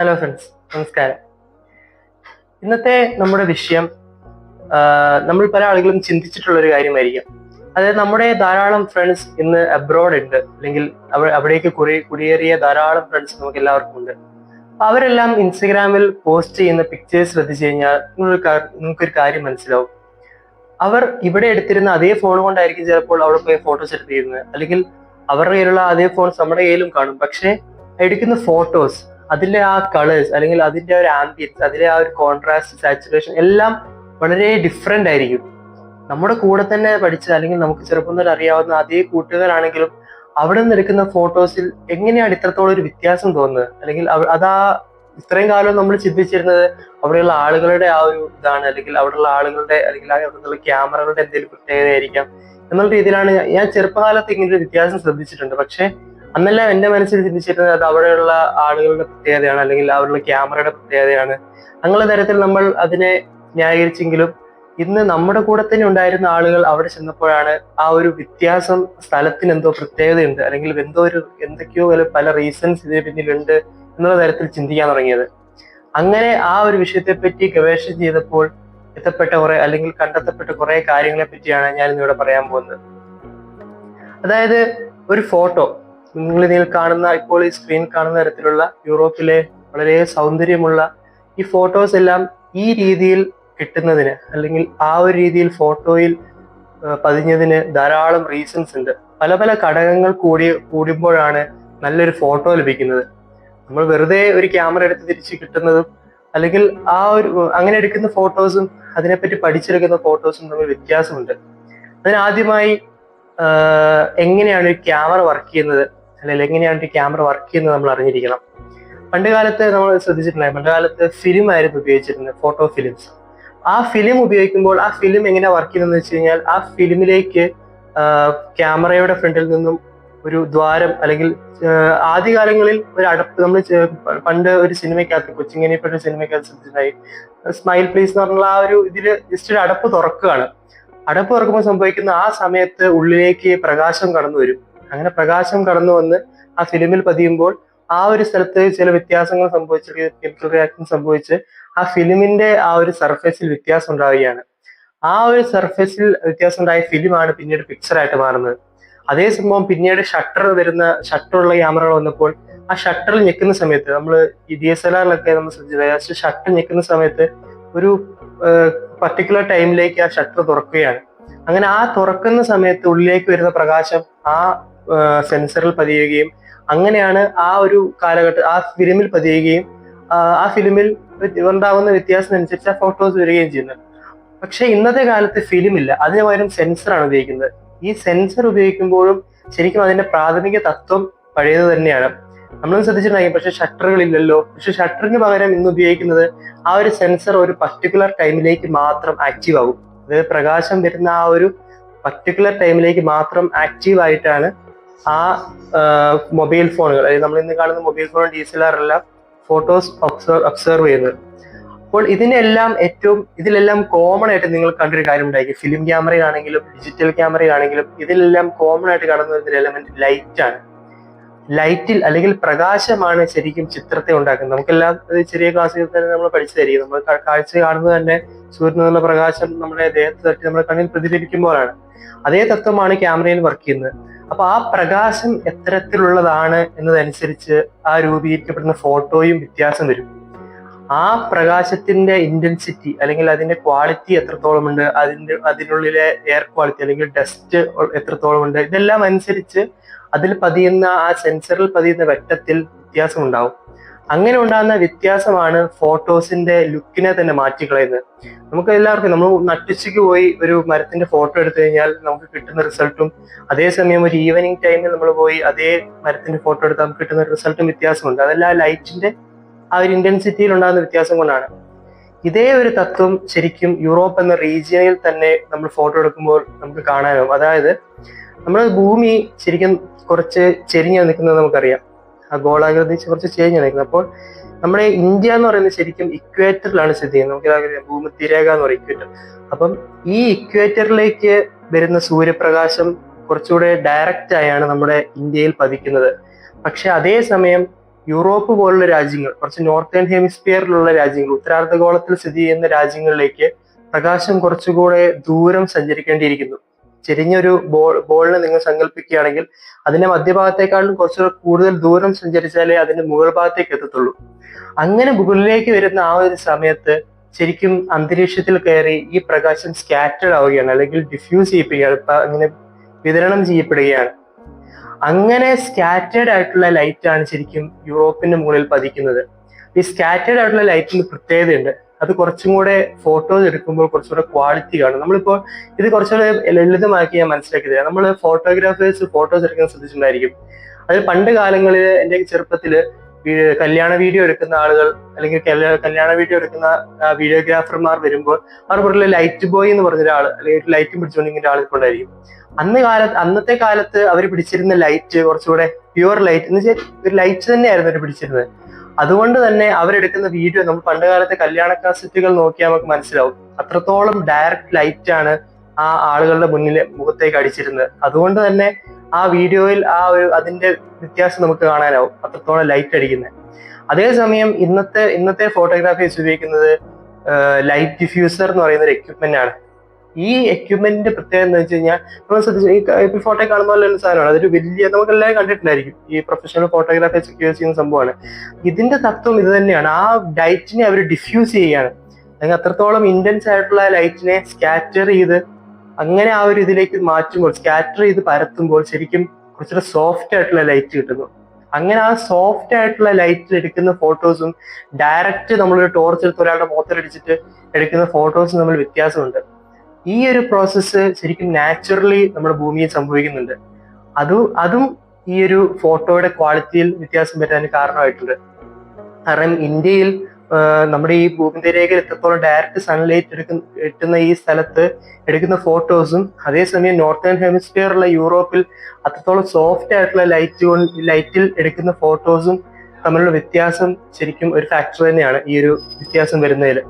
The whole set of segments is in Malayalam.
ഹലോ ഫ്രണ്ട്സ് നമസ്കാരം. ഇന്നത്തെ നമ്മുടെ വിഷയം നമ്മൾ പല ആളുകളും ചിന്തിച്ചിട്ടുള്ള ഒരു കാര്യമായിരിക്കും. അതായത് നമ്മുടെ ധാരാളം ഫ്രണ്ട്സ് ഇന്ന് അബ്രോഡ് ഉണ്ട്. അല്ലെങ്കിൽ അവ- അവിടേക്ക് കുറെ കുടിയേറിയ ധാരാളം ഫ്രണ്ട്സ് നമുക്ക് എല്ലാവർക്കും ഉണ്ട്. അപ്പൊ അവരെല്ലാം ഇൻസ്റ്റഗ്രാമിൽ പോസ്റ്റ് ചെയ്യുന്ന പിക്ചേഴ്സ് ശ്രദ്ധിച്ചു കഴിഞ്ഞാൽ നിങ്ങൾക്കൊരു കാര്യം മനസ്സിലാവും. അവർ ഇവിടെ എടുത്തിരുന്ന അതേ ഫോൺ കൊണ്ടായിരിക്കും ചിലപ്പോൾ അവിടെ പോയി ഫോട്ടോസ് എടുത്തിരുന്നത്. അല്ലെങ്കിൽ അവരുടെ കയ്യിലുള്ള അതേ ഫോൺ നമ്മുടെ കയ്യിലും കാണും. പക്ഷേ എടുക്കുന്ന ഫോട്ടോസ് അതിലെ ആ കളേഴ്സ് അല്ലെങ്കിൽ അതിന്റെ ഒരു ആംബിയൻസ് അതിലെ ആ ഒരു കോൺട്രാസ്റ്റ് സാച്ചുറേഷൻ എല്ലാം വളരെ ഡിഫറെന്റ് ആയിരിക്കും. നമ്മുടെ കൂടെ തന്നെ പഠിച്ച അല്ലെങ്കിൽ നമുക്ക് ചെറുപ്പം തന്നെ അറിയാവുന്ന അതേ കൂട്ടുകാരാണെങ്കിലും അവിടെ നിന്ന് എടുക്കുന്ന ഫോട്ടോസിൽ എങ്ങനെയാണ് ഇത്രത്തോളം ഒരു വ്യത്യാസം തോന്നുന്നത്? അല്ലെങ്കിൽ അതാ ഇത്രയും കാലം നമ്മൾ ചിന്തിച്ചിരുന്നത് അവിടെയുള്ള ആളുകളുടെ ആ ഒരു ഇതാണ് അല്ലെങ്കിൽ അവിടെയുള്ള ആളുകളുടെ അല്ലെങ്കിൽ അവിടെയുള്ള ക്യാമറകളുടെ എന്തെങ്കിലും പ്രത്യേകത ആയിരിക്കാം എന്നുള്ള രീതിയിലാണ് ഞാൻ ചെറുപ്പകാലത്ത് ഇങ്ങനെ ഒരു വ്യത്യാസം ശ്രദ്ധിച്ചിട്ടുണ്ട്. പക്ഷെ അന്നെല്ലാം എന്റെ മനസ്സിൽ ചിന്തിച്ചിരുന്നത് അത് അവിടെയുള്ള ആളുകളുടെ പ്രത്യേകതയാണ് അല്ലെങ്കിൽ അവരുടെ ക്യാമറയുടെ പ്രത്യേകതയാണ്. അങ്ങനെ തരത്തിൽ നമ്മൾ അതിനെ ന്യായീകരിച്ചെങ്കിലും ഇന്ന് നമ്മുടെ കൂടെ തന്നെ ഉണ്ടായിരുന്ന ആളുകൾ അവിടെ ചെന്നപ്പോഴാണ് ആ ഒരു വ്യത്യാസം സ്ഥലത്തിന് എന്തോ പ്രത്യേകതയുണ്ട് അല്ലെങ്കിൽ എന്തോ ഒരു എന്തൊക്കെയോ പല റീസൺസ് ഇതിന് പിന്നിലുണ്ട് എന്നുള്ള തരത്തിൽ ചിന്തിക്കാൻ തുടങ്ങിയത്. അങ്ങനെ ആ ഒരു വിഷയത്തെ പറ്റി ഗവേഷണം ചെയ്തപ്പോൾ എത്തപ്പെട്ട കുറെ അല്ലെങ്കിൽ കണ്ടെത്തപ്പെട്ട കുറെ കാര്യങ്ങളെ പറ്റിയാണ് ഞാൻ ഇന്നിവിടെ പറയാൻ പോകുന്നത്. അതായത് ഒരു ഫോട്ടോ. നിങ്ങൾ ഇതിൽ കാണുന്ന ഇപ്പോൾ ഈ സ്ക്രീൻ കാണുന്ന തരത്തിലുള്ള യൂറോപ്പിലെ വളരെ സൗന്ദര്യമുള്ള ഈ ഫോട്ടോസ് എല്ലാം ഈ രീതിയിൽ കിട്ടുന്നതിന് അല്ലെങ്കിൽ ആ ഒരു രീതിയിൽ ഫോട്ടോയിൽ പതിഞ്ഞതിന് ധാരാളം റീസൺസ് ഉണ്ട്. പല പല ഘടകങ്ങൾ കൂടി കൂടുമ്പോഴാണ് നല്ലൊരു ഫോട്ടോ ലഭിക്കുന്നത്. നമ്മൾ വെറുതെ ഒരു ക്യാമറ എടുത്ത് തിരിച്ച് കിട്ടുന്നതും അല്ലെങ്കിൽ ആ ഒരു അങ്ങനെ എടുക്കുന്ന ഫോട്ടോസും അതിനെപ്പറ്റി പഠിച്ചെടുക്കുന്ന ഫോട്ടോസും തമ്മിൽ വ്യത്യാസമുണ്ട്. അതിനാദ്യമായി എങ്ങനെയാണ് ഒരു ക്യാമറ വർക്ക് ചെയ്യുന്നത്? അല്ലെങ്കിൽ എങ്ങനെയാണ് ഒരു ക്യാമറ വർക്ക് ചെയ്യുന്നത് നമ്മൾ അറിഞ്ഞിരിക്കണം. പണ്ട് കാലത്ത് നമ്മൾ ശ്രദ്ധിച്ചിട്ടുണ്ടായി പണ്ട് കാലത്ത് ഫിലിം ആയിരുന്നു ഉപയോഗിച്ചിരുന്നത് ഫോട്ടോ ഫിലിംസ് ആ ഫിലിം ഉപയോഗിക്കുമ്പോൾ ആ ഫിലിം എങ്ങനെ വർക്ക് ചെയ്യുന്നതെന്ന് വെച്ച് കഴിഞ്ഞാൽ ആ ഫിലിമിലേക്ക് ക്യാമറയുടെ ഫ്രണ്ടിൽ നിന്നും ഒരു ദ്വാരം അല്ലെങ്കിൽ ആദ്യകാലങ്ങളിൽ ഒരു അടപ്പ് നമ്മൾ പണ്ട് ഒരു സിനിമയ്ക്കകത്ത് കൊച്ചിങ്ങനെപ്പെട്ട സിനിമയ്ക്കകത്ത് ശ്രദ്ധിച്ചിട്ടുണ്ടായി. സ്മൈൽ പ്ലീസ് എന്ന് പറഞ്ഞുള്ള ആ ഒരു ഇതിൽ ജസ്റ്റ് ഒരു അടപ്പ് തുറക്കുകയാണ്. അടപ്പ് തുറക്കുമ്പോൾ സംഭവിക്കുന്ന ആ സമയത്ത് ഉള്ളിലേക്ക് പ്രകാശം കടന്നു വരും അങ്ങനെ പ്രകാശം കടന്നു വന്ന് ആ ഫിലിമിൽ പതിയുമ്പോൾ ആ ഒരു സ്ഥലത്ത് ചില വ്യത്യാസങ്ങൾ സംഭവിച്ച് കെമിക്കൽ റിയാക്ഷൻ സംഭവിച്ച് ആ ഫിലിമിന്റെ ആ ഒരു സർഫേസിൽ വ്യത്യാസം ഉണ്ടാവുകയാണ്. ആ ഒരു സർഫേസിൽ വ്യത്യാസം ഉണ്ടായ ഫിലിമാണ് പിന്നീട് പിക്ചറായിട്ട് മാറുന്നത്. അതേ സംഭവം പിന്നീട് ഷട്ടർ വരുന്ന ഷട്ടറുള്ള ക്യാമറകൾ വന്നപ്പോൾ ആ ഷട്ടർ ഞെക്കുന്ന സമയത്ത് നമ്മൾ ഈ ഡി എസ് എൽ ആറിലൊക്കെ നമ്മൾ ശ്രദ്ധിച്ചത് ഷട്ടർ ഞെക്കുന്ന സമയത്ത് ഒരു പർട്ടിക്കുലർ ടൈമിലേക്ക് ആ ഷട്ടർ തുറക്കുകയാണ്. അങ്ങനെ ആ തുറക്കുന്ന സമയത്ത് ഉള്ളിലേക്ക് വരുന്ന പ്രകാശം ആ സെൻസറിൽ പതിയുകയും അങ്ങനെയാണ് ആ ഒരു കാലഘട്ടം ആ ഫിലിമിൽ പതിയുകയും ആ, ഫിലിമിൽ ഉണ്ടാകുന്ന അനുസരിച്ച് ആ ഫോട്ടോസ് വരികയും ചെയ്യുന്നത്. പക്ഷേ ഇന്നത്തെ കാലത്ത് ഇല്ല അതിന് പകരം സെൻസറാണ് ഉപയോഗിക്കുന്നത്. ഈ സെൻസർ ഉപയോഗിക്കുമ്പോഴും ശരിക്കും അതിന്റെ പ്രാഥമിക തത്വം പഴയത് തന്നെയാണ്. നമ്മളും ശ്രദ്ധിച്ചിട്ടുണ്ടായി പക്ഷെ ഷട്ടറുകൾ ഇല്ലല്ലോ പക്ഷെ ഷട്ടറിന് പകരം ഇന്ന് ഉപയോഗിക്കുന്നത് ആ ഒരു സെൻസർ ഒരു പർട്ടിക്കുലർ ടൈമിലേക്ക് മാത്രം ആക്റ്റീവ് ആകും. അതായത് പ്രകാശം വരുന്ന ആ ഒരു പർട്ടിക്കുലർ ടൈമിലേക്ക് മാത്രം ആക്റ്റീവ് ആയിട്ടാണ് ആ മൊബൈൽ ഫോണുകൾ അതായത് നമ്മൾ ഇന്ന് കാണുന്ന mobile phone D S L R എല്ലാം ഫോട്ടോസ് ഒബ്സർവ് ഒബ്സർവ് ചെയ്യുന്നത് അപ്പോൾ ഇതിനെല്ലാം ഏറ്റവും ഇതിലെല്ലാം കോമൺ ആയിട്ട് നിങ്ങൾ കണ്ടൊരു കാര്യം ഉണ്ടായിരിക്കും. ഫിലിം ക്യാമറയിലാണെങ്കിലും ഡിജിറ്റൽ ക്യാമറയിലാണെങ്കിലും ഇതിലെല്ലാം കോമൺ ആയിട്ട് കാണുന്ന ഒരു എലമെന്റ് ലൈറ്റ് ആണ്. ലൈറ്റിൽ അല്ലെങ്കിൽ പ്രകാശമാണ് ശരിക്കും ചിത്രത്തെ ഉണ്ടാക്കുന്നത്. നമുക്കെല്ലാം ചെറിയ ക്ലാസ്സിൽ തന്നെ നമ്മൾ പഠിച്ചു തരികയും നമ്മൾ കാഴ്ച കാണുന്നത് തന്നെ സൂര്യനിൽ നിന്നുള്ള പ്രകാശം നമ്മുടെ ദേഹത്ത് തട്ടി നമ്മുടെ കണ്ണിൽ പ്രതിഫലിക്കുമ്പോഴാണ്. അതേ തത്വമാണ് ക്യാമറയിൽ വർക്ക് ചെയ്യുന്നത്. അപ്പൊ ആ പ്രകാശം എത്തരത്തിലുള്ളതാണ് എന്നതനുസരിച്ച് ആ രൂപീകരിക്കപ്പെടുന്ന ഫോട്ടോയും വ്യത്യാസം വരും. ആ പ്രകാശത്തിന്റെ ഇന്റൻസിറ്റി അല്ലെങ്കിൽ അതിന്റെ ക്വാളിറ്റി എത്രത്തോളം ഉണ്ട് അതിന്റെ അതിനുള്ളിലെ എയർ ക്വാളിറ്റി അല്ലെങ്കിൽ ഡസ്റ്റ് എത്രത്തോളം ഉണ്ട് ഇതെല്ലാം അനുസരിച്ച് അതിൽ പതിയുന്ന ആ സെൻസറിൽ പതിയുന്ന വെട്ടത്തിൽ വ്യത്യാസം ഉണ്ടാവും അങ്ങനെ ഉണ്ടാകുന്ന വ്യത്യാസമാണ് ഫോട്ടോസിന്റെ ലുക്കിനെ തന്നെ മാറ്റിക്കളയുന്നത്. നമുക്ക് എല്ലാവർക്കും നമ്മൾ നട്ടുച്ചയ്ക്ക് പോയി ഒരു മരത്തിന്റെ ഫോട്ടോ എടുത്തു കഴിഞ്ഞാൽ നമുക്ക് കിട്ടുന്ന റിസൾട്ടും അതേസമയം ഒരു ഈവനിങ് ടൈമിൽ നമ്മൾ പോയി അതേ മരത്തിന്റെ ഫോട്ടോ എടുത്താൽ നമുക്ക് കിട്ടുന്ന റിസൾട്ടും വ്യത്യാസമുണ്ട്. അതെല്ലാം ലൈറ്റിന്റെ ആ ഒരു ഇന്റൻസിറ്റിയിൽ ഉണ്ടാകുന്ന വ്യത്യാസം കൊണ്ടാണ്. ഇതേ ഒരു തത്വം ശരിക്കും യൂറോപ്പ് എന്ന റീജിയനിൽ തന്നെ നമ്മൾ ഫോട്ടോ എടുക്കുമ്പോൾ നമുക്ക് കാണാനാവും അതായത് നമ്മുടെ ഭൂമി ശരിക്കും കുറച്ച് ചെരിഞ്ഞു നിൽക്കുന്നത് നമുക്കറിയാം. ആ ഗോളാകൃതി കുറച്ച് ചേഞ്ച് നിൽക്കുന്നത് അപ്പോൾ നമ്മുടെ ഇന്ത്യ എന്ന് പറയുന്നത് ശരിക്കും ഇക്വേറ്ററിലാണ് സ്ഥിതി ചെയ്യുന്നത്. നമുക്ക് ഭൂമധ്യരേഖ എന്ന് പറയും ഇക്വേറ്റർ അപ്പം ഈ ഇക്വേറ്ററിലേക്ക് വരുന്ന സൂര്യപ്രകാശം കുറച്ചുകൂടെ ഡയറക്റ്റ് ആയാണ് നമ്മുടെ ഇന്ത്യയിൽ പതിക്കുന്നത്. പക്ഷെ അതേസമയം യൂറോപ്പ് പോലുള്ള രാജ്യങ്ങൾ കുറച്ച് നോർത്തേൺ ഹെമിസ്ഫിയറിലുള്ള രാജ്യങ്ങൾ ഉത്തരാർദ്ധഗോളത്തിൽ സ്ഥിതി ചെയ്യുന്ന രാജ്യങ്ങളിലേക്ക് പ്രകാശം കുറച്ചുകൂടെ ദൂരം സഞ്ചരിക്കേണ്ടിയിരിക്കുന്നു. ചെരിഞ്ഞൊരു ബോൾ ബോളിനെ നിങ്ങൾ സങ്കല്പിക്കുകയാണെങ്കിൽ അതിന്റെ മധ്യഭാഗത്തേക്കാളും കുറച്ചുകൂടെ കൂടുതൽ ദൂരം സഞ്ചരിച്ചാലേ അതിന്റെ മുകൾ ഭാഗത്തേക്ക് എത്തത്തുള്ളൂ. അങ്ങനെ മുകളിലേക്ക് വരുന്ന ആ ഒരു സമയത്ത് ശരിക്കും അന്തരീക്ഷത്തിൽ കയറി ഈ പ്രകാശം സ്കാറ്റേഡ് ആവുകയാണ് അല്ലെങ്കിൽ ഡിഫ്യൂസ് ചെയ്യപ്പെടുകയാണ് ഇപ്പൊ അങ്ങനെ വിതരണം ചെയ്യപ്പെടുകയാണ്. അങ്ങനെ സ്കാറ്റേഡ് ആയിട്ടുള്ള ലൈറ്റ് ആണ് ശരിക്കും യൂറോപ്പിന്റെ മുകളിൽ പതിക്കുന്നത്. ഈ സ്കാറ്റേഡ് ആയിട്ടുള്ള ലൈറ്റിന് പ്രത്യേകതയുണ്ട്. അത് കുറച്ചും കൂടെ ഫോട്ടോസ് എടുക്കുമ്പോൾ കുറച്ചുകൂടെ ക്വാളിറ്റി കാണും. നമ്മളിപ്പോൾ ഇത് കുറച്ചുകൂടെ ലളിതമാക്കി ഞാൻ മനസ്സിലാക്കി തരാം. നമ്മൾ ഫോട്ടോഗ്രാഫേഴ്സ് ഫോട്ടോസ് എടുക്കാൻ ശ്രദ്ധിച്ചിട്ടുണ്ടായിരിക്കും. അത് പണ്ട് കാലങ്ങളിൽ എന്റെ ചെറുപ്പത്തിൽ കല്യാണ വീഡിയോ എടുക്കുന്ന ആളുകൾ അല്ലെങ്കിൽ കല്യാണ വീഡിയോ എടുക്കുന്ന വീഡിയോഗ്രാഫർമാർ വരുമ്പോൾ അവർ പുറകിൽ ലൈറ്റ് ബോയ് എന്ന് പറഞ്ഞ ഒരാൾ അല്ലെങ്കിൽ ലൈറ്റ് പിടിച്ചുകൊണ്ടിരിക്കുന്ന ആളുകൾ ഉണ്ടായിരിക്കും. അന്ന് കാലത്ത് അന്നത്തെ കാലത്ത് അവർ പിടിച്ചിരുന്ന ലൈറ്റ് കുറച്ചുകൂടെ പ്യുവർ ലൈറ്റ് എന്ന് വെച്ചാൽ ഒരു ലൈറ്റ് തന്നെയായിരുന്നു അവർ പിടിച്ചിരുന്നത്. അതുകൊണ്ട് തന്നെ അവരെടുക്കുന്ന വീഡിയോ നമ്മൾ പണ്ട് കാലത്തെ കല്യാണ കാസറ്റുകൾ നോക്കിയാൽ നമുക്ക് മനസ്സിലാവും. അത്രത്തോളം ഡയറക്റ്റ് ലൈറ്റ് ആണ് ആ ആളുകളുടെ മുന്നിൽ മുഖത്തേക്ക് അടിച്ചിരുന്നത്. അതുകൊണ്ട് തന്നെ ആ വീഡിയോയിൽ ആ ഒരു അതിന്റെ വ്യത്യാസം നമുക്ക് കാണാനാവും. അത്രത്തോളം ലൈറ്റ് അടിക്കുന്നത് അതേസമയം ഇന്നത്തെ ഇന്നത്തെ ഫോട്ടോഗ്രാഫീസ് ഉപയോഗിക്കുന്നത് ലൈറ്റ് ഡിഫ്യൂസർ എന്ന് പറയുന്ന ഒരു എക്യുപ്മെന്റ് ആണ്. ഈ എക്യുപ്മെന്റിന്റെ പ്രത്യേകത എന്ന് വെച്ച് കഴിഞ്ഞാൽ നമ്മൾ ശ്രദ്ധിച്ചു ഈ ഫോട്ടോ കാണുന്ന പോലെ ഒരു സാധനമാണ്. അതൊരു വലിയ നമുക്ക് എല്ലാവരും കണ്ടിട്ടുണ്ടായിരിക്കും. ഈ പ്രൊഫഷണൽ ഫോട്ടോഗ്രാഫേഴ്സ് ഒക്കെ യൂസ് ചെയ്യുന്ന സംഭവമാണ്. ഇതിന്റെ തത്വം ഇത് തന്നെയാണ്. ആ ലൈറ്റിനെ അവർ ഡിഫ്യൂസ് ചെയ്യുകയാണ്. അല്ലെങ്കിൽ അത്രത്തോളം ഇന്റൻസ് ആയിട്ടുള്ള ലൈറ്റിനെ സ്കാറ്റർ ചെയ്ത് അങ്ങനെ ആ ഒരു ഇതിലേക്ക് മാറ്റുമ്പോൾ സ്കാറ്റർ ചെയ്ത് പരത്തുമ്പോൾ ശരിക്കും കുറച്ചുകൂടെ സോഫ്റ്റ് ആയിട്ടുള്ള ലൈറ്റ് കിട്ടുന്നു. അങ്ങനെ ആ സോഫ്റ്റ് ആയിട്ടുള്ള ലൈറ്റിൽ എടുക്കുന്ന ഫോട്ടോസും ഡയറക്റ്റ് നമ്മളൊരു ടോർച്ച് എടുത്ത് ഒരാളുടെ മുഖത്തിലടിച്ചിട്ട് എടുക്കുന്ന ഫോട്ടോസും തമ്മിൽ വ്യത്യാസമുണ്ട്. ഈ ഒരു പ്രോസസ്സ് ശരിക്കും നാച്ചുറലി നമ്മുടെ ഭൂമിയിൽ സംഭവിക്കുന്നുണ്ട്. അത് അതും ഈ ഒരു ഫോട്ടോയുടെ ക്വാളിറ്റിയിൽ വ്യത്യാസം വരാൻ കാരണമായിട്ടുണ്ട്. കാരണം ഇന്ത്യയിൽ നമ്മുടെ ഈ ഭൂമിന്റെ രേഖയിൽ എത്രത്തോളം ഡയറക്റ്റ് സൺലൈറ്റ് എടുക്കുന്ന കിട്ടുന്ന ഈ സ്ഥലത്ത് എടുക്കുന്ന ഫോട്ടോസും അതേസമയം നോർത്തേൺ ഹെമിസ്ഫിയറുള്ള യൂറോപ്പിൽ അത്രത്തോളം സോഫ്റ്റ് ആയിട്ടുള്ള ലൈറ്റ് ലൈറ്റിൽ എടുക്കുന്ന ഫോട്ടോസും തമ്മിലുള്ള വ്യത്യാസം ശരിക്കും ഒരു ഫാക്ടർ തന്നെയാണ് ഈ ഒരു വ്യത്യാസം വരുന്നതിൽ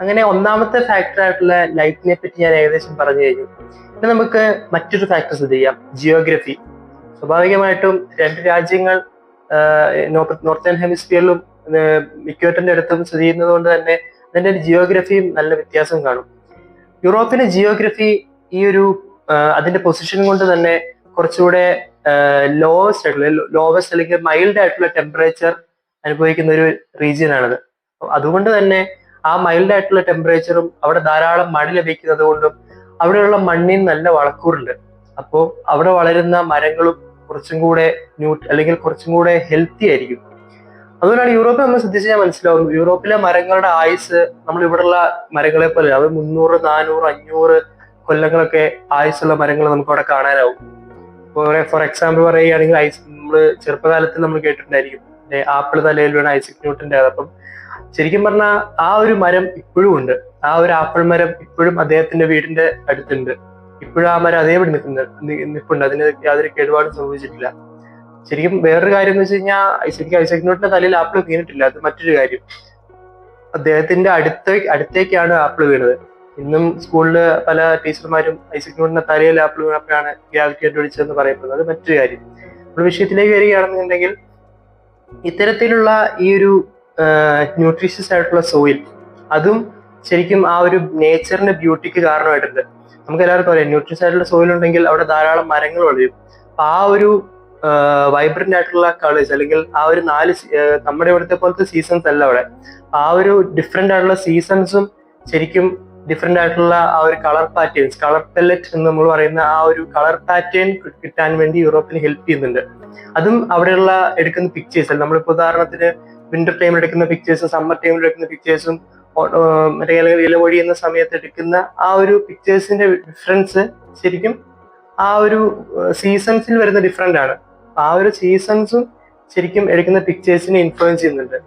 അങ്ങനെ ഒന്നാമത്തെ ഫാക്ടർ ആയിട്ടുള്ള ലൈറ്റിനെ പറ്റി ഞാൻ ഏകദേശം പറഞ്ഞു കഴിഞ്ഞു. ഇനി നമുക്ക് മറ്റൊരു ഫാക്ടർ ചെയ്യാം. ജിയോഗ്രഫി സ്വാഭാവികമായിട്ടും രണ്ട് രാജ്യങ്ങൾ നോർത്തേൺ ഹെമിസ്ഫിയറിലും ഇക്വേറ്ററിന്റെ അടുത്തും സ്ഥിതി ചെയ്യുന്നത് കൊണ്ട് തന്നെ അതിന്റെ ജിയോഗ്രഫിയും നല്ല വ്യത്യാസം കാണും. യൂറോപ്പിലെ ജിയോഗ്രഫി ഈ ഒരു അതിന്റെ പൊസിഷൻ കൊണ്ട് തന്നെ കുറച്ചുകൂടെ ലോവസ്റ്റ് ആയിട്ടുള്ള ലോവസ്റ്റ് അല്ലെങ്കിൽ മൈൽഡ് ആയിട്ടുള്ള ടെമ്പറേച്ചർ അനുഭവിക്കുന്ന ഒരു റീജിയൻ ആണത്. അതുകൊണ്ട് തന്നെ ആ മൈൽഡ് ആയിട്ടുള്ള ടെമ്പറേച്ചറും അവിടെ ധാരാളം മഴ ലഭിക്കുന്നത് കൊണ്ടും അവിടെയുള്ള മണ്ണിൽ നല്ല വളക്കൂറുണ്ട്. അപ്പോൾ അവിടെ വളരുന്ന മരങ്ങളും കുറച്ചും കൂടെ ന്യൂ അല്ലെങ്കിൽ കുറച്ചും കൂടെ ഹെൽത്തി ആയിരിക്കും. അതുകൊണ്ടാണ് യൂറോപ്പിൽ നമ്മൾ ശ്രദ്ധിച്ചാൽ മനസ്സിലാവും. യൂറോപ്പിലെ മരങ്ങളുടെ ആയുസ് നമ്മൾ ഇവിടെയുള്ള മരങ്ങളെ പോലെ അത് മുന്നൂറ് നാനൂറ് അഞ്ഞൂറ് കൊല്ലങ്ങളൊക്കെ ആയുസുള്ള മരങ്ങൾ നമുക്ക് അവിടെ കാണാനാവും. ഫോർ എക്സാമ്പിൾ പറയുകയാണെങ്കിൽ ഐസ് നമ്മൾ ചെറുപ്പകാലത്ത് നമ്മൾ കേട്ടിട്ടുണ്ടായിരിക്കും. ആപ്പിൾ തലയിൽ വീണ ഐസക് ന്യൂട്ടിന്റെ അപ്പം ശരിക്കും പറഞ്ഞാൽ ആ ഒരു മരം ഇപ്പോഴും ഉണ്ട്. ആ ഒരു ആപ്പിൾ മരം ഇപ്പോഴും അദ്ദേഹത്തിന്റെ വീടിന്റെ അടുത്തുണ്ട്. ഇപ്പോഴും ആ മരം അതേപടി നിൽക്കുന്നുണ്ട് നിൽപ്പുണ്ട്. അതിന് യാതൊരു കേടുപാടും സംഭവിച്ചിട്ടില്ല. ശരിക്കും വേറൊരു കാര്യം എന്ന് വെച്ച് കഴിഞ്ഞാൽ ശരിക്കും ഐസക് ന്യൂട്ടന്റെ തലയിൽ ആപ്പിൾ വീണിട്ടില്ല. അത് മറ്റൊരു കാര്യം. അദ്ദേഹത്തിന്റെ അടുത്ത അടുത്തേക്കാണ് ആപ്പിൾ വീണത്. ഇന്നും സ്കൂളിൽ പല ടീച്ചർമാരും ഐസക് ന്യൂട്ടന്റെ തലയിൽ ആപ്പിൾ വീണപ്പോഴാണ് ഗ്രാവിറ്റി കണ്ടുപിടിച്ചതെന്ന് പറയപ്പെടുന്നത്. അത് മറ്റൊരു കാര്യം. നമ്മൾ വിഷയത്തിലേക്ക് വരികയാണെന്നുണ്ടെങ്കിൽ ഇത്തരത്തിലുള്ള ഈ ഒരു ന്യൂട്രീഷ്യസ് ആയിട്ടുള്ള സോയിൽ അതും ശരിക്കും ആ ഒരു നേച്ചറിന്റെ ബ്യൂട്ടിക്ക് കാരണമായിട്ടുണ്ട്. നമുക്ക് എല്ലാവർക്കും അറിയാം ന്യൂട്രീഷ്യസ് ആയിട്ടുള്ള സോയിൽ ഉണ്ടെങ്കിൽ അവിടെ ധാരാളം മരങ്ങൾ വളരും. അപ്പൊ ആ ഒരു വൈബ്രന്റ് ആയിട്ടുള്ള കളേഴ്സ് അല്ലെങ്കിൽ ആ ഒരു നാല് നമ്മുടെ ഇവിടുത്തെ പോലത്തെ സീസൺസ് അല്ല അവിടെ. ആ ഒരു ഡിഫറെന്റ് ആയിട്ടുള്ള സീസൺസും ശരിക്കും ഡിഫറെന്റ് ആയിട്ടുള്ള ആ ഒരു കളർ പാറ്റേൺസ് കളർ പെല്ലറ്റ് എന്ന് നമ്മൾ പറയുന്ന ആ ഒരു കളർ പാറ്റേൺ കിട്ടാൻ വേണ്ടി യൂറോപ്പിന് ഹെൽപ്പ് ചെയ്യുന്നുണ്ട്. അതും അവിടെയുള്ള എടുക്കുന്ന പിക്ചേഴ്സ് നമ്മളിപ്പോ ഉദാഹരണത്തിന് വിന്റർ ടൈമിൽ എടുക്കുന്ന പിക്ചേഴ്സും സമ്മർ ടൈമിൽ എടുക്കുന്ന പിക്ചേഴ്സും മറ്റേ അല്ലെങ്കിൽ ഇല പൊഴിയുന്ന സമയത്ത് എടുക്കുന്ന ആ ഒരു പിക്ചേഴ്സിന്റെ ഡിഫറൻസ് ശരിക്കും ആ ഒരു സീസൺസിൽ വരുന്ന ഡിഫറെന്റ് ആണ്. ആ ഒരു സീസൺസും ശരിക്കും എടുക്കുന്ന പിക്ചേഴ്സിനെ ഇൻഫ്ലുവൻസ് ചെയ്യുന്നുണ്ട്.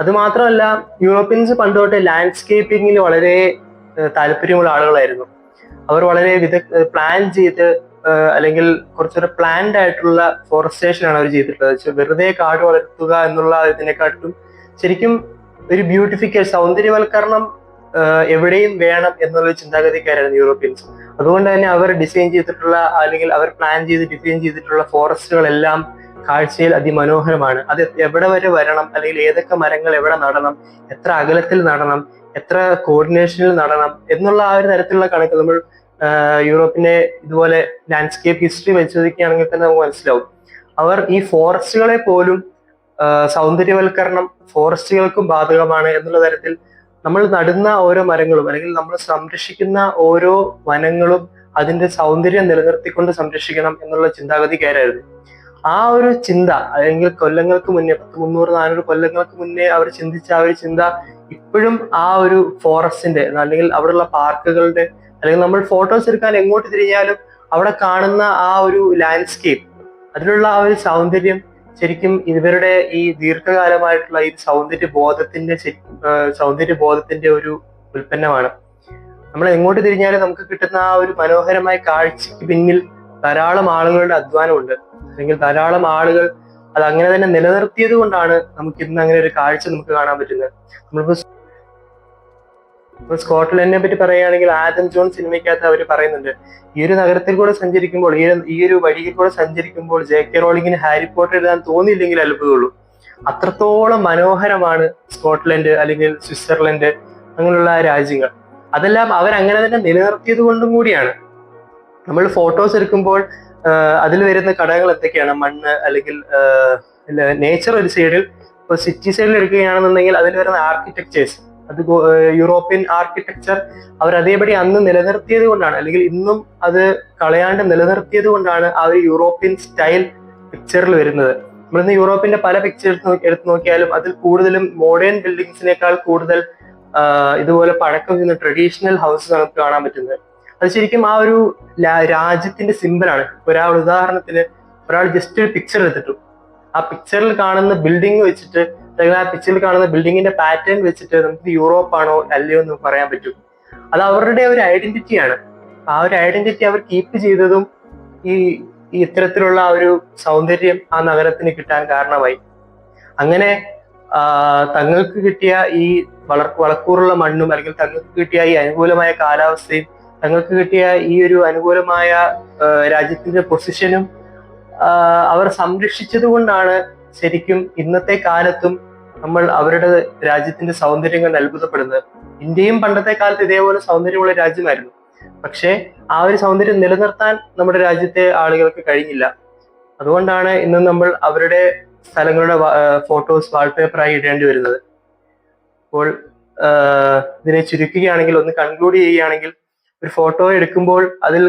അത് മാത്രമല്ല യൂറോപ്യൻസ് പണ്ട് ലാൻഡ്സ്കേപ്പിങ്ങിന് വളരെ താല്പര്യമുള്ള ആളുകളായിരുന്നു. അവർ വളരെ വിദഗ്ധ പ്ലാൻ ചെയ്ത് അല്ലെങ്കിൽ കുറച്ചൊരു പ്ലാൻഡ് ആയിട്ടുള്ള ഫോറസ്റ്റേഷൻ ആണ് അവർ ചെയ്തിട്ടുള്ളത്. വെറുതെ കാട് വളർത്തുക എന്നുള്ള ഇതിനെക്കാട്ടും ശരിക്കും ഒരു ബ്യൂട്ടിഫിക്കേഷൻ സൗന്ദര്യവൽക്കരണം എവിടെയും വേണം എന്നുള്ള ചിന്താഗതിക്കാരായിരുന്നു യൂറോപ്യൻസ്. അതുകൊണ്ട് തന്നെ അവർ ഡിസൈൻ ചെയ്തിട്ടുള്ള അല്ലെങ്കിൽ അവർ പ്ലാൻ ചെയ്ത് ഡിസൈൻ ചെയ്തിട്ടുള്ള ഫോറസ്റ്റുകളെല്ലാം കാഴ്ചയിൽ അതിമനോഹരമാണ്. അത് എവിടെ വരെ വരണം അല്ലെങ്കിൽ ഏതൊക്കെ മരങ്ങൾ എവിടെ നടണം എത്ര അകലത്തിൽ നടണം എത്ര കോർഡിനേഷനിൽ നടണം എന്നുള്ള ആ ഒരു തരത്തിലുള്ള കണക്ക് നമ്മൾ യൂറോപ്പിന്റെ ഇതുപോലെ ലാൻഡ്സ്കേപ്പ് ഹിസ്റ്ററി പരിശോധിക്കുകയാണെങ്കിൽ തന്നെ നമുക്ക് മനസ്സിലാവും. അവർ ഈ ഫോറസ്റ്റുകളെ പോലും സൗന്ദര്യവൽക്കരണം ഫോറസ്റ്റുകൾക്കും ബാധകമാണ് എന്നുള്ള തരത്തിൽ നമ്മൾ നടുന്ന ഓരോ മരങ്ങളും അല്ലെങ്കിൽ നമ്മൾ സംരക്ഷിക്കുന്ന ഓരോ വനങ്ങളും അതിന്റെ സൗന്ദര്യം നിലനിർത്തിക്കൊണ്ട് സംരക്ഷിക്കണം എന്നുള്ള ചിന്താഗതിക്കാരായിരുന്നു. ആ ഒരു ചിന്ത അല്ലെങ്കിൽ കൊല്ലങ്ങൾക്ക് മുന്നേ പത്ത് മുന്നൂറ് നാനൂറ് കൊല്ലങ്ങൾക്ക് മുന്നേ അവർ ചിന്തിച്ച ആ ഒരു ചിന്ത ഇപ്പോഴും ആ ഒരു ഫോറസ്റ്റിന്റെ അല്ലെങ്കിൽ അവിടെയുള്ള പാർക്കുകളുടെ അല്ലെങ്കിൽ നമ്മൾ ഫോട്ടോസ് എടുക്കാൻ എങ്ങോട്ട് തിരിഞ്ഞാലും അവിടെ കാണുന്ന ആ ഒരു ലാൻഡ്സ്കേപ്പ് അതിലുള്ള ആ ഒരു സൗന്ദര്യം ശരിക്കും ഇവരുടെ ഈ ദീർഘകാലമായിട്ടുള്ള ഈ സൗന്ദര്യ ബോധത്തിന്റെ സൗന്ദര്യ ബോധത്തിന്റെ ഒരു ഉൽപ്പന്നമാണ്. നമ്മൾ എങ്ങോട്ട് തിരിഞ്ഞാലും നമുക്ക് കിട്ടുന്ന ആ ഒരു മനോഹരമായ കാഴ്ചക്ക് പിന്നിൽ ധാരാളം ആളുകളുടെ അധ്വാനമുണ്ട്. അല്ലെങ്കിൽ ധാരാളം ആളുകൾ അത് അങ്ങനെ തന്നെ നിലനിർത്തിയത് കൊണ്ടാണ് നമുക്ക് ഇന്ന് അങ്ങനെ ഒരു കാഴ്ച നമുക്ക് കാണാൻ പറ്റുന്നത്. നമ്മളിപ്പോ സ്കോട്ട്ലൻഡിനെ പറ്റി പറയുകയാണെങ്കിൽ ആദം ജോൺ സിനിമയ്ക്കകത്ത് അവർ പറയുന്നുണ്ട് ഈ ഒരു നഗരത്തിൽ കൂടെ സഞ്ചരിക്കുമ്പോൾ ഈ ഈ ഒരു വഴിയിൽ കൂടെ സഞ്ചരിക്കുമ്പോൾ ജെ കെ റോളിങ്ങിന് ഹാരി പോട്ടർ എഴുതാൻ തോന്നിയില്ലെങ്കിൽ അത്ഭുതമുള്ളൂ. അത്രത്തോളം മനോഹരമാണ് സ്കോട്ട്ലൻഡ് അല്ലെങ്കിൽ സ്വിറ്റ്സർലൻഡ് അങ്ങനെയുള്ള രാജ്യങ്ങൾ. അതെല്ലാം അവരങ്ങനെ തന്നെ നിലനിർത്തിയത് കൊണ്ടും കൂടിയാണ്. നമ്മൾ ഫോട്ടോസ് എടുക്കുമ്പോൾ അതിൽ വരുന്ന ഘടകങ്ങൾ എന്തൊക്കെയാണ്? മണ്ണ് അല്ലെങ്കിൽ നേച്ചർ ഒരു സൈഡിൽ ഇപ്പോൾ സിറ്റി സൈഡിൽ എടുക്കുകയാണെന്നുണ്ടെങ്കിൽ അതിൽ വരുന്ന ആർക്കിടെക്ചേഴ്സ് അത് യൂറോപ്യൻ ആർക്കിടെക്ചർ അവർ അതേപടി അന്ന് നിലനിർത്തിയത് കൊണ്ടാണ്. അല്ലെങ്കിൽ ഇന്നും അത് കളയാണ്ട് നിലനിർത്തിയത് കൊണ്ടാണ് ആ ഒരു യൂറോപ്യൻ സ്റ്റൈൽ പിക്ചറിൽ വരുന്നത്. നമ്മളിന്ന് യൂറോപ്പിന്റെ പല പിക്ചർ എടുത്ത് നോക്കിയാലും അതിൽ കൂടുതലും മോഡേൺ ബിൽഡിങ്സിനേക്കാൾ കൂടുതൽ ഇതുപോലെ പഴക്കം ചെന്ന ട്രഡീഷണൽ ഹൗസ് നമുക്ക് കാണാൻ പറ്റുന്നത്. അത് ശരിക്കും ആ ഒരു രാജ്യത്തിന്റെ സിമ്പിളാണ് ഒരാൾ ഉദാഹരണത്തിന് ഒരാൾ ജസ്റ്റ് ഒരു പിക്ചർ എടുത്തിട്ടു. ആ പിക്ചറിൽ കാണുന്ന ബിൽഡിംഗ് വെച്ചിട്ട് അല്ലെങ്കിൽ ആ പിക്ചറിൽ കാണുന്ന ബിൽഡിങ്ങിന്റെ പാറ്റേൺ വെച്ചിട്ട് നമുക്ക് യൂറോപ്പ് ആണോ അല്ലയോ എന്ന് പറയാൻ പറ്റും. അത് അവരുടെ ഒരു ഐഡന്റിറ്റിയാണ് ആ ഒരു ഐഡന്റിറ്റി അവർ കീപ്പ് ചെയ്തതും ഈ ഇത്തരത്തിലുള്ള ആ ഒരു സൗന്ദര്യം ആ നഗരത്തിന് കിട്ടാൻ കാരണമായി. അങ്ങനെ തങ്ങൾക്ക് കിട്ടിയ ഈ വളർ വളക്കൂറുള്ള മണ്ണും അല്ലെങ്കിൽ തങ്ങൾക്ക് കിട്ടിയ ഈ അനുകൂലമായ കാലാവസ്ഥയും തങ്ങൾക്ക് കിട്ടിയ ഈ ഒരു അനുകൂലമായ രാജ്യത്തിന്റെ പൊസിഷനും അവർ സംരക്ഷിച്ചത് കൊണ്ടാണ് ശരിക്കും ഇന്നത്തെ കാലത്തും നമ്മൾ അവരുടെ രാജ്യത്തിന്റെ സൗന്ദര്യങ്ങൾ അത്ഭുതപ്പെടുന്നത് ഇന്ത്യയും പണ്ടത്തെ കാലത്ത് ഇതേപോലെ സൗന്ദര്യമുള്ള രാജ്യമായിരുന്നു. പക്ഷേ ആ ഒരു സൗന്ദര്യം നിലനിർത്താൻ നമ്മുടെ രാജ്യത്തെ ആളുകൾക്ക് കഴിഞ്ഞില്ല. അതുകൊണ്ടാണ് ഇന്ന് നമ്മൾ അവരുടെ സ്ഥലങ്ങളുടെ ഫോട്ടോസ് വാൾപേപ്പറായി ഇടേണ്ടി വരുന്നത്. അപ്പോൾ ഇതിനെ ചുരുക്കുകയാണെങ്കിൽ ഒന്ന് കൺക്ലൂഡ് ചെയ്യുകയാണെങ്കിൽ ഒരു ഫോട്ടോ എടുക്കുമ്പോൾ അതിൽ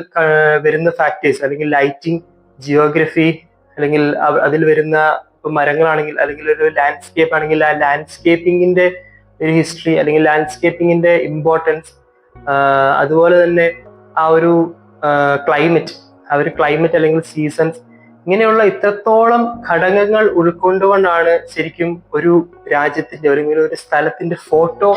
വരുന്ന ഫാക്ടേഴ്സ് അല്ലെങ്കിൽ ലൈറ്റിംഗ് ജിയോഗ്രഫി അല്ലെങ്കിൽ അതിൽ വരുന്ന മരങ്ങളാണെങ്കിൽ അല്ലെങ്കിൽ ഒരു ലാൻഡ്സ്കേപ്പ് ആണെങ്കിൽ ആ ലാൻഡ്സ്കേപ്പിങ്ങിന്റെ ഒരു ഹിസ്റ്ററി അല്ലെങ്കിൽ ലാൻഡ്സ്കേപ്പിങ്ങിന്റെ ഇമ്പോർട്ടൻസ് അതുപോലെ തന്നെ ആ ഒരു ക്ലൈമറ്റ് ആ ഒരു ക്ലൈമറ്റ് അല്ലെങ്കിൽ സീസൺസ് ഇങ്ങനെയുള്ള ഇത്രത്തോളം ഘടകങ്ങൾ ഉൾക്കൊണ്ടുകൊണ്ടാണ് ശരിക്കും ഒരു രാജ്യത്തിന്റെ അല്ലെങ്കിൽ ഒരു സ്ഥലത്തിന്റെ ഫോട്ടോ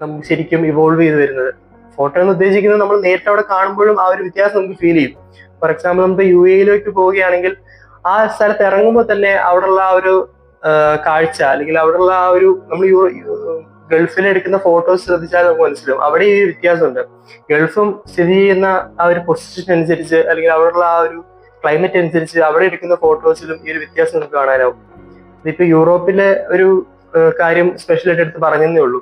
നമുക്ക് ശരിക്കും ഇവോൾവ് ചെയ്ത് വരുന്നത്. ഫോട്ടോ എന്ന് ഉദ്ദേശിക്കുന്നത് നമ്മൾ നേരിട്ട് അവിടെ കാണുമ്പോഴും ആ ഒരു വ്യത്യാസം നമുക്ക് ഫീൽ ചെയ്യും. ഫോർ എക്സാമ്പിൾ നമുക്ക് യു എയിലേക്ക് പോവുകയാണെങ്കിൽ ആ സ്ഥലത്ത് ഇറങ്ങുമ്പോൾ തന്നെ അവിടെയുള്ള ആ ഒരു കാഴ്ച അല്ലെങ്കിൽ അവിടെയുള്ള ആ ഒരു നമ്മൾ ഗൾഫിൽ എടുക്കുന്ന ഫോട്ടോസ് ശ്രദ്ധിച്ചാൽ നമുക്ക് മനസ്സിലാവും. അവിടെ ഈ വ്യത്യാസമുണ്ട്. ഗൾഫും സ്ഥിതി ചെയ്യുന്ന ആ ഒരു പൊസിഷൻ അനുസരിച്ച് അല്ലെങ്കിൽ അവിടെയുള്ള ആ ഒരു ക്ലൈമറ്റ് അനുസരിച്ച് അവിടെ എടുക്കുന്ന ഫോട്ടോസിലും ഈ ഒരു വ്യത്യാസം നമുക്ക് കാണാനാവും. ഇതിപ്പോ യൂറോപ്പിലെ ഒരു കാര്യം സ്പെഷ്യലായിട്ട് എടുത്ത് പറഞ്ഞതേ ഉള്ളൂ.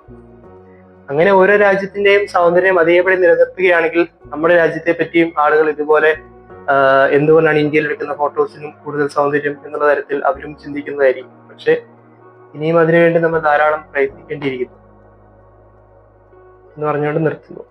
അങ്ങനെ ഓരോ രാജ്യത്തിന്റെയും സൗന്ദര്യം അതേപടി നിലനിർത്തുകയാണെങ്കിൽ നമ്മുടെ രാജ്യത്തെ പറ്റിയും ആളുകൾ ഇതുപോലെ എന്തുകൊണ്ടാണ് ഇന്ത്യയിൽ എടുക്കുന്ന ഫോട്ടോസിനും കൂടുതൽ സൗന്ദര്യം എന്നുള്ള തരത്തിൽ അവരും ചിന്തിക്കുന്നതായിരിക്കും. പക്ഷെ ഇനിയും അതിനുവേണ്ടി നമ്മൾ ധാരാളം പ്രയത്നിക്കേണ്ടിയിരിക്കുന്നു. എന്ന് പറഞ്ഞുകൊണ്ട് നിർത്തുന്നു.